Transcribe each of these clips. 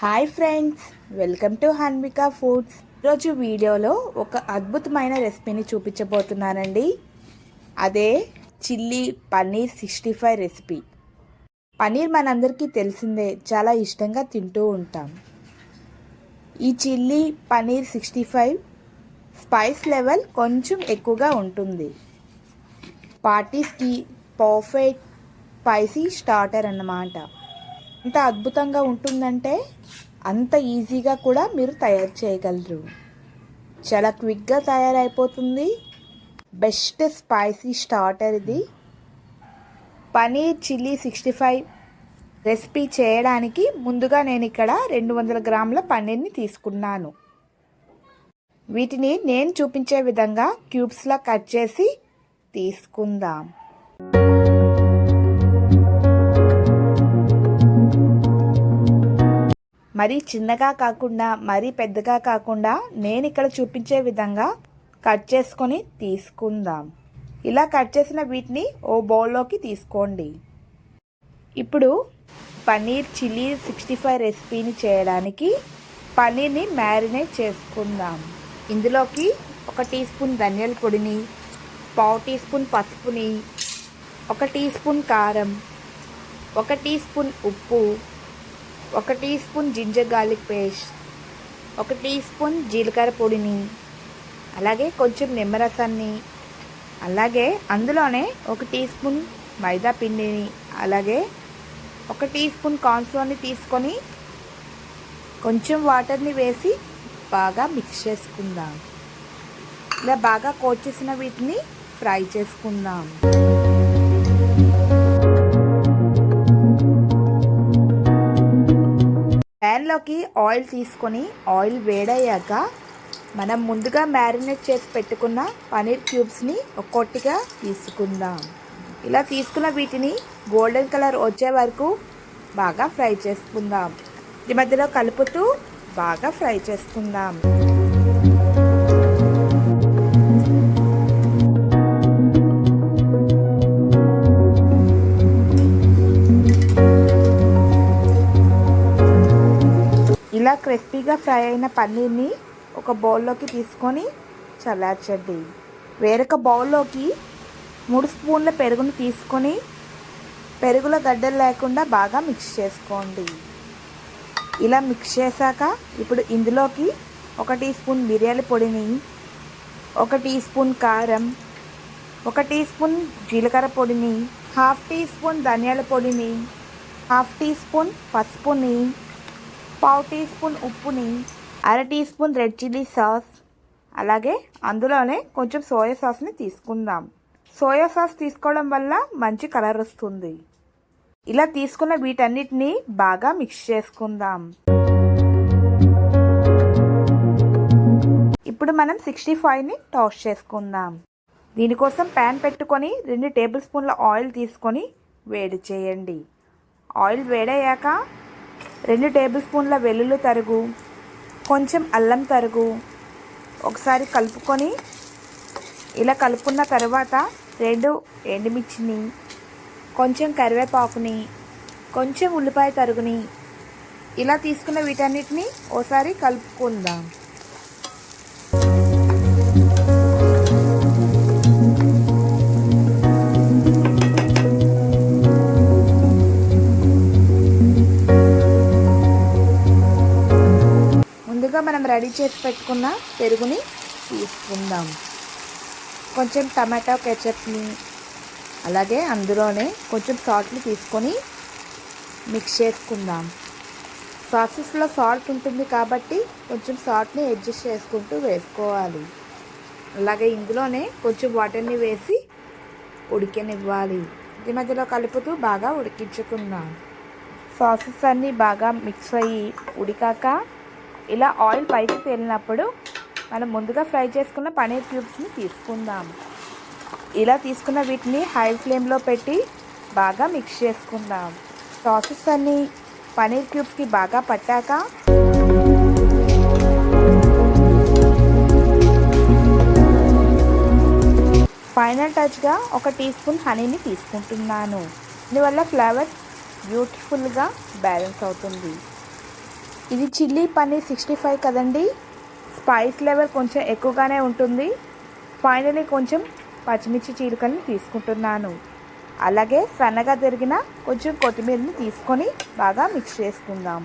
Hi friends welcome to Hanvika Foods ఈరోజు వీడియోలో ఒక అద్భుతమైన రెసిపీని చూపించబోతున్నానండి. అదే chilli paneer sixty five recipe. Paneer మనందరికీ తెలిసిందే చాలా ఇష్టంగా తింటూ ఉంటాం. ఈ chilli paneer sixty five spice level కొంచెం ఎక్కువగా ఉంటుంది. పార్టీస్కి పర్ఫెక్ట్ స్పైసీ స్టార్టర్ అన్నమాట. ఎంత అద్భుతంగా ఉంటుందంటే అంత ఈజీగా కూడా మీరు తయారు చేయగలరు. చాలా క్విక్గా తయారైపోతుంది. బెస్ట్ స్పైసీ స్టార్టర్ ఇది. Paneer chilli sixty five recipe చేయడానికి ముందుగా నేను ఇక్కడ రెండు వందల గ్రాముల పన్నీర్ని తీసుకున్నాను. వీటిని నేను చూపించే విధంగా క్యూబ్స్లా కట్ చేసి తీసుకుందాం. మరీ చిన్నగా కాకుండా మరీ పెద్దగా కాకుండా నేను ఇక్కడ చూపించే విధంగా కట్ చేసుకొని తీసుకుందాం. ఇలా కట్ చేసిన వీటిని ఓ బౌల్లోకి తీసుకోండి. ఇప్పుడు పన్నీర్ చిల్లీ సిక్స్టీ ఫైవ్ రెసిపీని చేయడానికి పన్నీర్ని మ్యారినేట్ చేసుకుందాం. ఇందులోకి ఒక టీ స్పూన్ ధనియాల పొడిని పావు టీ స్పూన్ పసుపుని ఒక టీ స్పూన్ కారం ఒక టీ స్పూన్ ఉప్పు ఒక teaspoon ginger garlic paste ఒక టీ స్పూన్ జీలకర్ర పొడిని అలాగే కొంచెం నిమ్మరసాన్ని అలాగే అందులోనే ఒక టీ స్పూన్ మైదా పిండిని అలాగే ఒక టీ స్పూన్ కార్న్ఫ్లోర్ని తీసుకొని కొంచెం వాటర్ని వేసి బాగా మిక్స్ చేసుకుందాం. ఇలా బాగా కోట్ చేసిన వీటిని ఫ్రై చేసుకుందాం. ప్యాన్లోకి ఆయిల్ తీసుకొని ఆయిల్ వేడయ్యాక మనం ముందుగా మ్యారినేట్ చేసి పెట్టుకున్న పనీర్ క్యూబ్స్ని ఒక్కొక్కటిగా తీసుకుందాం. ఇలా తీసుకున్న వీటిని గోల్డెన్ కలర్ వచ్చే వరకు బాగా ఫ్రై చేసుకుందాం. ఈ మధ్యలో కలుపుతూ బాగా ఫ్రై చేసుకుందాం. క్రిస్పీగా ఫ్రై అయిన పన్నీర్ని ఒక బౌల్లోకి తీసుకొని చల్లార్చండి. వేరొక బౌల్లోకి మూడు స్పూన్ల పెరుగును తీసుకొని పెరుగుల గడ్డలు లేకుండా బాగా మిక్స్ చేసుకోండి. ఇలా మిక్స్ చేశాక ఇప్పుడు ఇందులోకి ఒక టీ స్పూన్ మిరియాల పొడిని ఒక టీ స్పూన్ కారం ఒక టీ స్పూన్ జీలకర్ర పొడిని హాఫ్ టీ స్పూన్ ధనియాల పొడిని హాఫ్ టీ స్పూన్ పసుపుని పావు టీ స్పూన్ ఉప్పుని అర teaspoon red chilli sauce అలాగే అందులోనే కొంచెం సోయా సాస్ని తీసుకుందాం. సోయా సాస్ తీసుకోవడం వల్ల మంచి కలర్ వస్తుంది. ఇలా తీసుకున్న వీటన్నిటిని బాగా మిక్స్ చేసుకుందాం. ఇప్పుడు మనం సిక్స్టీ ఫైవ్ని టాస్ చేసుకుందాం. దీనికోసం ప్యాన్ పెట్టుకొని రెండు టేబుల్ స్పూన్ల ఆయిల్ తీసుకొని వేడి చేయండి. ఆయిల్ వేడయ్యాక రెండు టేబుల్ స్పూన్ల వెల్లుల్లి తరుగు కొంచెం అల్లం తరుగు. ఒకసారి కలుపుకొని ఇలా కలుపుకున్న తర్వాత రెండు ఎండుమిర్చిని కొంచెం కరివేపాకుని కొంచెం ఉల్లిపాయ తరుగుని ఇలా తీసుకున్న వీటన్నిటిని ఓసారి కలుపుకుందాం. ముందుగా మనం రెడీ చేసి పెట్టుకున్న పెరుగుని తీసుకుందాం. కొంచెం టమాటో కెచప్ని అలాగే అందులోనే కొంచెం సాల్ట్ని తీసుకొని మిక్స్ చేసుకుందాం. సాసెస్లో సాల్ట్ ఉంటుంది కాబట్టి కొంచెం సాల్ట్ని అడ్జస్ట్ చేసుకుంటూ వేసుకోవాలి. అలాగే ఇందులోనే కొంచెం వాటర్ని వేసి ఉడికనివ్వాలి. ఇది మధ్యలో కలుపుతూ బాగా ఉడికించుకుందాం. సాసెస్ అన్నీ బాగా మిక్స్ అయ్యి ఉడికాక ఇలా ఆయిల్ పైకి తేలినప్పుడు మనం ముందుగా ఫ్రై చేసుకున్న పనీర్ క్యూబ్స్ని తీసుకుందాం. ఇలా తీసుకున్న వీటిని హై ఫ్లేమ్లో పెట్టి బాగా మిక్స్ చేసుకుందాం. ప్రాసెస్ అన్నీ పనీర్ క్యూబ్స్కి బాగా పట్టాక ఫైనల్ టచ్గా ఒక టీ స్పూన్ హనీని తీసుకుంటున్నాను. దీనివల్ల ఫ్లేవర్ బ్యూటిఫుల్గా బ్యాలెన్స్ అవుతుంది. ఇది చిల్లీ పన్నీర్ సిక్స్టీ ఫైవ్ కదండి. స్పైస్ లెవెల్ కొంచెం ఎక్కువగానే ఉంటుంది. ఫైనలీ కొంచెం పచ్చిమిర్చి చీలికల్ని తీసుకుంటున్నాను. అలాగే సన్నగా తిరిగిన కొంచెం కొత్తిమీరని తీసుకొని బాగా మిక్స్ చేసుకుందాం.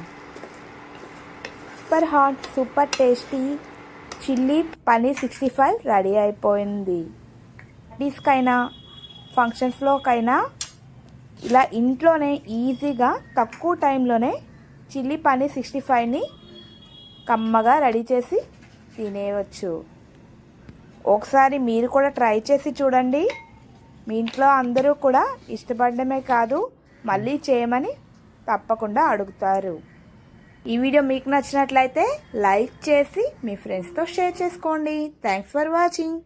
Super hot super tasty chilli paneer sixty five ready అయిపోయింది. పార్టీస్కైనా ఫంక్షన్స్లోకైనా ఇలా ఇంట్లోనే ఈజీగా తక్కువ టైంలోనే చిల్లీ పనీర్ సిక్స్టీ ఫైవ్ని కమ్మగా రెడీ చేసి తినేయవచ్చు ఒకసారి మీరు కూడా ట్రై చేసి చూడండి. మీ ఇంట్లో అందరూ కూడా ఇష్టపడడమే కాదు మళ్ళీ చేయమని తప్పకుండా అడుగుతారు. ఈ వీడియో మీకు నచ్చినట్లయితే లైక్ చేసి మీ ఫ్రెండ్స్తో షేర్ చేసుకోండి. Thanks for watching